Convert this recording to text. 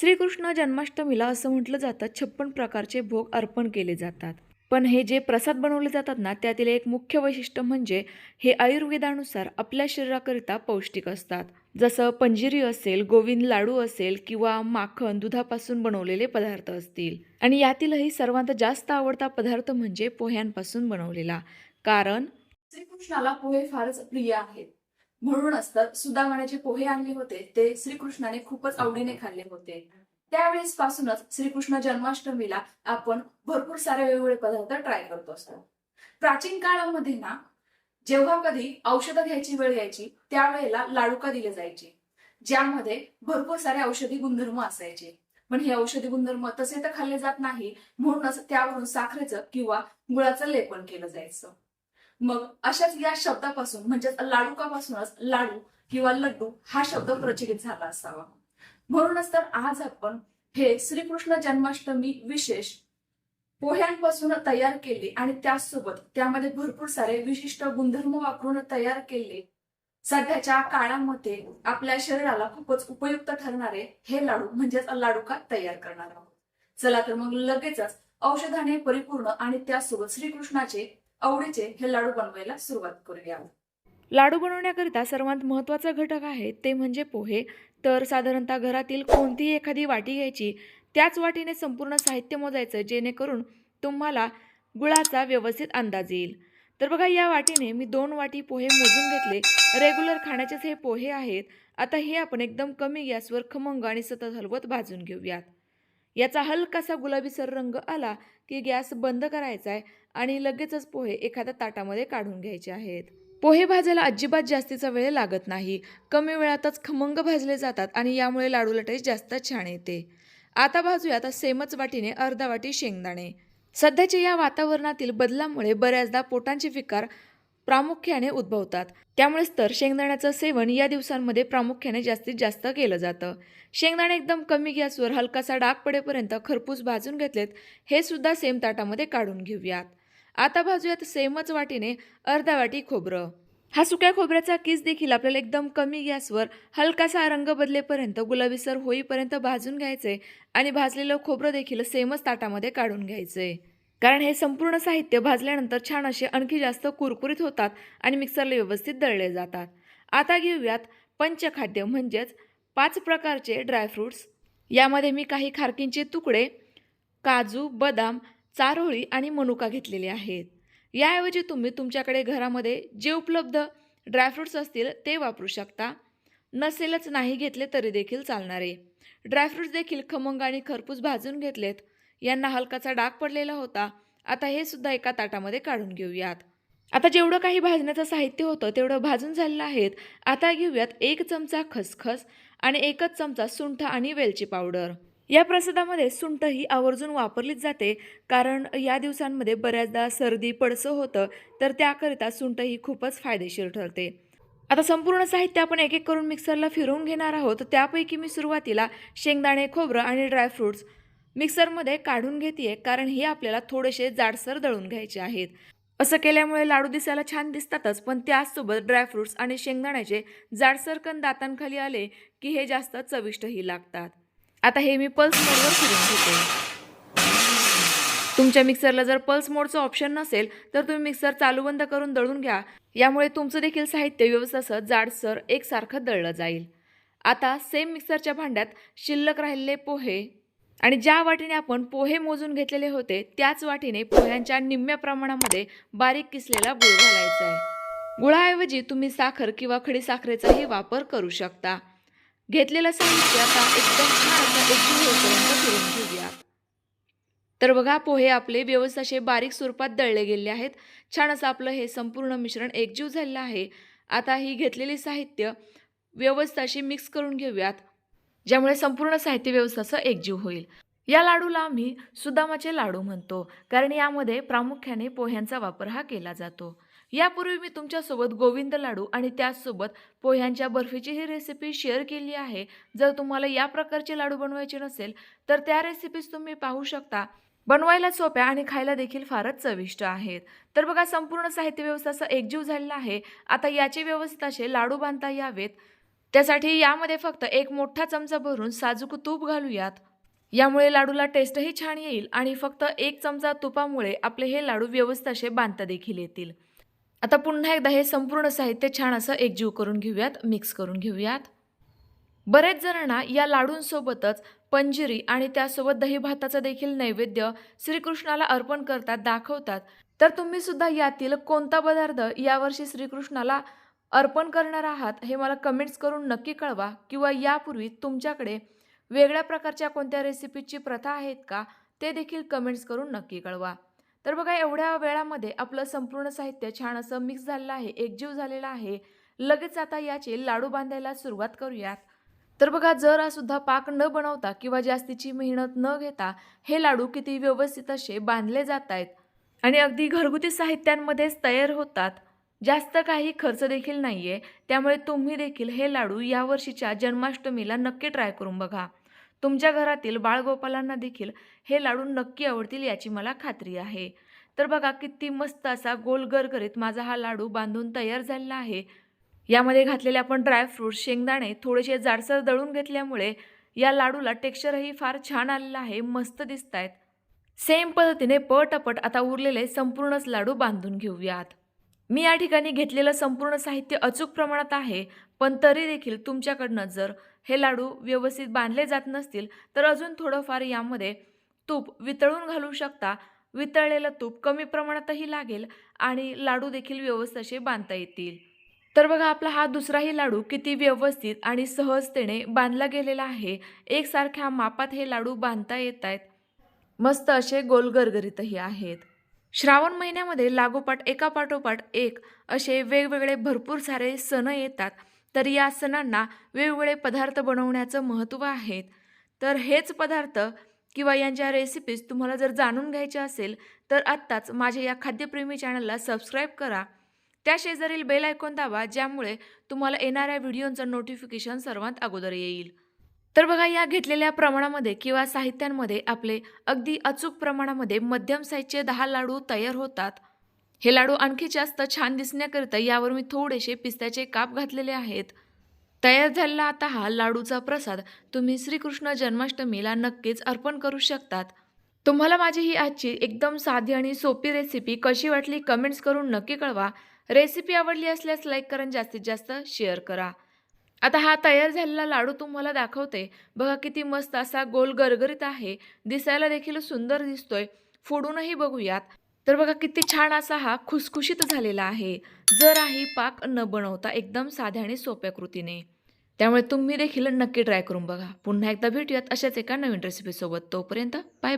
श्रीकृष्ण जन्माष्टमीला असं म्हटलं जातं छप्पन प्रकारचे भोग अर्पण केले जातात. पण हे जे प्रसाद बनवले जातात ना त्यातील एक मुख्य वैशिष्ट्य म्हणजे हे आयुर्वेदानुसार आपल्या शरीराकरिता पौष्टिक असतात. जसं पंजिरी असेल गोविंद लाडू असेल किंवा माखन दुधापासून बनवलेले पदार्थ असतील. आणि यातीलही सर्वात जास्त आवडता पदार्थ म्हणजे पोह्यांपासून बनवलेला. कारण श्रीकृष्णाला पोहे फारच प्रिय आहेत. म्हणूनच तर सुदामाने जे पोहे आणले होते ते श्रीकृष्णाने खूपच आवडीने खाल्ले होते. त्यावेळेस पासूनच श्रीकृष्ण जन्माष्टमीला आपण भरपूर सारे वेगवेगळे पदार्थ ट्राय करतो असतो. प्राचीन काळामध्ये ना जेव्हा कधी औषधं घ्यायची वेळ यायची त्यावेळेला लाडुका दिले जायचे ज्यामध्ये भरपूर सारे औषधी गुणधर्म असायचे. पण हे औषधी गुणधर्म तसे तर खाल्ले जात नाही म्हणूनच त्यावरून साखरेचं किंवा गुळाचं लेपन केलं जायचं. मग अशाच या शब्दापासून म्हणजेच लाडूकापासूनच लाडू किंवा लड्डू हा शब्द प्रचलित झाला असावा. म्हणूनच तर आज आपण हे श्रीकृष्ण जन्माष्टमी विशेष पोह्यांपासून तयार केले आणि त्याचसोबत त्यामध्ये भरपूर सारे विशिष्ट गुणधर्म वापरून तयार केले. सध्याच्या काळामध्ये आपल्या शरीराला खूपच उपयुक्त ठरणारे हे लाडू म्हणजेच लाडूका तयार करणार आहोत. चला तर मग लगेचच औषधाने परिपूर्ण आणि त्यासोबत श्रीकृष्णाचे आवडीचे हे लाडू बनवायला सुरुवात करूया. लाडू बनवण्याकरिता सर्वात महत्त्वाचा घटक आहे ते म्हणजे पोहे. तर साधारणतः घरातील कोणतीही एखादी वाटी घ्यायची त्याच वाटीने संपूर्ण साहित्य मोजायचं जेणेकरून तुम्हाला गुळाचा व्यवस्थित अंदाज येईल. तर बघा या वाटीने मी दोन वाटी पोहे मोजून घेतले. रेग्युलर खाण्याचेच हे पोहे आहेत. आता हे आपण एकदम कमी गॅसवर खमंग आणि सतत हलवत भाजून घेऊयात. याचा हलकासा गुलाबीसर रंग आला की गॅस बंद करायचा आहे आणि लगेचच पोहे एखाद्या ताटामध्ये काढून घ्यायचे आहेत. पोहे भाजायला अजिबात जास्तीचा वेळ लागत नाही. कमी वेळातच खमंग भाजले जातात आणि यामुळे लाडू टेस्ट जास्त छान येते. आता भाजूया आता सेमच वाटीने अर्धा वाटी शेंगदाणे. सध्याच्या या वातावरणातील बदलामुळे बऱ्याचदा पोटांचे विकार प्रामुख्याने उद्भवतात. त्यामुळेच तर शेंगदाण्याचं सेवन या दिवसांमध्ये प्रामुख्याने जास्तीत जास्त केलं जातं. शेंगदाणे एकदम कमी गॅसवर हलकासा डाग पडेपर्यंत खरपूस भाजून घेतलेत हे सुद्धा सेम ताटामध्ये काढून घेऊयात. आता भाजूयात सेमच वाटीने अर्धा वाटी खोबरं. हा सुक्या खोबऱ्याचा किस देखील आपल्याला एकदम कमी गॅसवर हलकासा रंग बदलेपर्यंत गुलाबीसर होईपर्यंत भाजून घ्यायचे आणि भाजलेलं खोबरं देखील सेमच ताटामध्ये काढून घ्यायचे. कारण हे संपूर्ण साहित्य भाजल्यानंतर छान असे आणखी जास्त कुरकुरीत होतात आणि मिक्सरला व्यवस्थित दळले जातात. आता घेऊयात पंचखाद्य म्हणजेच पाच प्रकारचे ड्रायफ्रूट्स यामध्ये मी काही खारकींचे तुकडे काजू बदाम चारोळी आणि मनुका घेतलेले आहेत. याऐवजी तुम्ही तुमच्याकडे घरामध्ये जे उपलब्ध ड्रायफ्रूट्स असतील ते वापरू शकता. नसेलच नाही घेतले तरी देखील चालणारे. ड्रायफ्रूट्स देखील खमंग आणि खरपूस भाजून घेतलेत. यांना हलकाचा डाग पडलेला होता. आता हे सुद्धा एका ताटामध्ये काढून घेऊयात. आता जेवढं काही भाजण्याचं साहित्य होतं तेवढं भाजून झालेलं आहेत. आता घेऊयात एक चमचा खसखस आणि एकच चमचा सुंठ आणि वेलची पावडर. या प्रसादामध्ये सुंठ ही आवर्जून वापरलीच जाते कारण या दिवसांमध्ये बऱ्याचदा सर्दी पडसं होतं तर त्याकरिता सुंठ ही खूपच फायदेशीर ठरते. आता संपूर्ण साहित्य आपण एक एक करून मिक्सरला फिरवून घेणार आहोत. त्यापैकी मी सुरुवातीला शेंगदाणे खोबरं आणि ड्रायफ्रूट्स मिक्सरमध्ये काढून घेते कारण हे आपल्याला थोडेसे जाडसर दळून घ्यायचे आहेत. असं केल्यामुळे लाडू दिसायला छान दिसतातच पण त्याचसोबत ड्रायफ्रूट्स आणि शेंगदाण्याचे जाडसर कण दातांखाली आले की हे जास्त चविष्टही लागतात. आता हे मी पल्स मोडवर फिरून घेते. तुमच्या मिक्सरला जर पल्स मोडचं ऑप्शन नसेल तर तुम्ही मिक्सर चालू बंद करून दळून घ्या. यामुळे तुमचं देखील साहित्य व्यवस्थासह असं जाडसर एकसारखं दळलं जाईल. आता सेम मिक्सरच्या भांड्यात शिल्लक राहिलेले पोहे आणि ज्या वाटीने आपण पोहे मोजून घेतलेले होते त्याच वाटीने पोह्यांच्या निम्म्या प्रमाणामध्ये बारीक किसलेला गुळ घालायचा आहे. गुळाऐवजी तुम्ही साखर किंवा खडी साखरेचाही वापर करू शकता. घेतलेलं साहित्य आता एकदम छान होईपर्यंत फिरून घेऊया. तर बघा पोहे आपले व्यवस्थित असे बारीक स्वरूपात दळले गेले आहेत. छान असं आपलं हे संपूर्ण मिश्रण एकजीव झालेलं आहे. आता ही घेतलेली साहित्य व्यवस्थित अशी मिक्स करून घेऊयात. ज्यामुळे संपूर्ण साहित्य व्यवस्थाचं एकजीव होईल. या लाडूला आम्ही सुदामाचे लाडू म्हणतो कारण यामध्ये प्रामुख्याने पोह्यांचा वापर हा केला जातो. यापूर्वी मी तुमच्यासोबत गोविंद लाडू आणि त्याचसोबत पोह्यांच्या बर्फीची ही रेसिपी शेअर केली आहे. जर तुम्हाला या प्रकारचे लाडू बनवायचे नसेल तर त्या रेसिपीज तुम्ही पाहू शकता. बनवायला सोप्या आणि खायला देखील फारच चविष्ट आहेत. तर बघा संपूर्ण साहित्य व्यवस्था एकजीव झालेला आहे. आता याचे व्यवस्थित असे लाडू बांधता यावेत. त्यासाठी यामध्ये फक्त एक मोठा चमचा भरून साजूक तूप घालूयात. यामुळे लाडूला टेस्टही छान येईल आणि फक्त एक चमचा तुपामुळे आपले हे लाडू व्यवस्थित असे बांधता देखील येतील. आता पुन्हा एकदा हे संपूर्ण साहित्य छान असं एकजीव करून घेऊयात मिक्स करून घेऊयात. बरेच जणांना या लाडूंसोबतच पंजिरी आणि त्यासोबत दही भाताचं देखील नैवेद्य श्रीकृष्णाला अर्पण करतात दाखवतात. तर तुम्ही सुद्धा यातील कोणता पदार्थ यावर्षी श्रीकृष्णाला अर्पण करणार आहात हे मला कमेंट्स करून नक्की कळवा. किंवा यापूर्वी तुमच्याकडे वेगळ्या प्रकारच्या कोणत्या रेसिपीची प्रथा आहेत का ते देखील कमेंट्स करून नक्की कळवा. तर बघा एवढ्या वेळामध्ये आपलं संपूर्ण साहित्य छान असं मिक्स झालेलं आहे एकजीव झालेला आहे. लगेच आता याचे लाडू बांधायला सुरुवात करूयात. तर बघा जरा सुद्धा पाक न बनवता किंवा जास्तीची मेहनत न घेता हे लाडू किती व्यवस्थित असे बांधले जात आहेत आणि अगदी घरगुती साहित्यांमध्येच तयार होतात. जास्त काही खर्च देखील नाही आहे त्यामुळे तुम्ही देखील हे लाडू यावर्षीच्या जन्माष्टमीला नक्की ट्राय करून बघा. तुमच्या घरातील बाळगोपालांना देखील हे लाडू नक्की आवडतील याची मला खात्री आहे. तर बघा किती मस्त असा गोल गरगरीत माझा हा लाडू बांधून तयार झालेला आहे. यामध्ये घातलेले आपण ड्रायफ्रूट शेंगदाणे थोडेसे जाडसर दळून घेतल्यामुळे या लाडूला टेक्स्चरही फार छान आलेलं आहे मस्त दिसत आहेत सेम पद्धतीने पटापट आता उरलेले संपूर्णच लाडू बांधून घेऊयात. मी या ठिकाणी घेतलेलं संपूर्ण साहित्य अचूक प्रमाणात आहे पण तरी देखील तुमच्याकडनं जर हे लाडू व्यवस्थित बांधले जात नसतील तर अजून थोडंफार यामध्ये तूप वितळून घालू शकता. वितळलेलं तूप कमी प्रमाणातही लागेल आणि लाडू देखील व्यवस्थित असे बांधता येतील. तर बघा आपला हा दुसराही लाडू किती व्यवस्थित आणि सहजतेने बांधला गेलेला आहे. एकसारख्या मापात हे लाडू बांधता येत आहेत. मस्त असे गोलगरगरीतही आहेत. श्रावण महिन्यामध्ये लागोपाठ एकापाठोपाठ एक असे वेगवेगळे भरपूर सारे सण येतात. तर या सणांना वेगवेगळे पदार्थ बनवण्याचं महत्त्व आहेत. तर हेच पदार्थ किंवा यांच्या रेसिपीज तुम्हाला जर जाणून घ्यायच्या असेल तर आत्ताच माझ्या या खाद्यप्रेमी चॅनलला सबस्क्राईब करा. त्या शेजारील बेल आयकॉन दाबा ज्यामुळे तुम्हाला येणाऱ्या व्हिडिओचं नोटिफिकेशन सर्वात अगोदर येईल. तर बघा या घेतलेल्या प्रमाणामध्ये किंवा साहित्यांमध्ये आपले अगदी अचूक प्रमाणामध्ये मध्यम साईजचे दहा लाडू तयार होतात. हे लाडू आणखी जास्त छान दिसण्याकरिता यावर मी थोडेसे पिस्त्याचे काप घातलेले आहेत. तयार झालेला आता हा लाडूचा प्रसाद तुम्ही श्रीकृष्ण जन्माष्टमीला नक्कीच अर्पण करू शकतात. तुम्हाला माझी ही आजची एकदम साधी आणि सोपी रेसिपी कशी वाटली कमेंट्स करून नक्की कळवा. रेसिपी आवडली असल्यास लाईक करा जास्तीत जास्त शेअर करा. आता हा तयार झालेला लाडू तुम्हाला दाखवते. बघा किती मस्त असा गोल गरगरीत आहे. दिसायला देखील सुंदर दिसतोय. फोडूनही बघूयात. तर बघा किती छान असा हा खुसखुशीत झालेला आहे. जराही पाक न बनवता एकदम साध्या आणि सोप्या कृतीने. त्यामुळे तुम्ही देखील नक्की ट्राय करून बघा. पुन्हा एकदा भेटूयात अशाच एका नवीन रेसिपीसोबत तोपर्यंत बाय बाय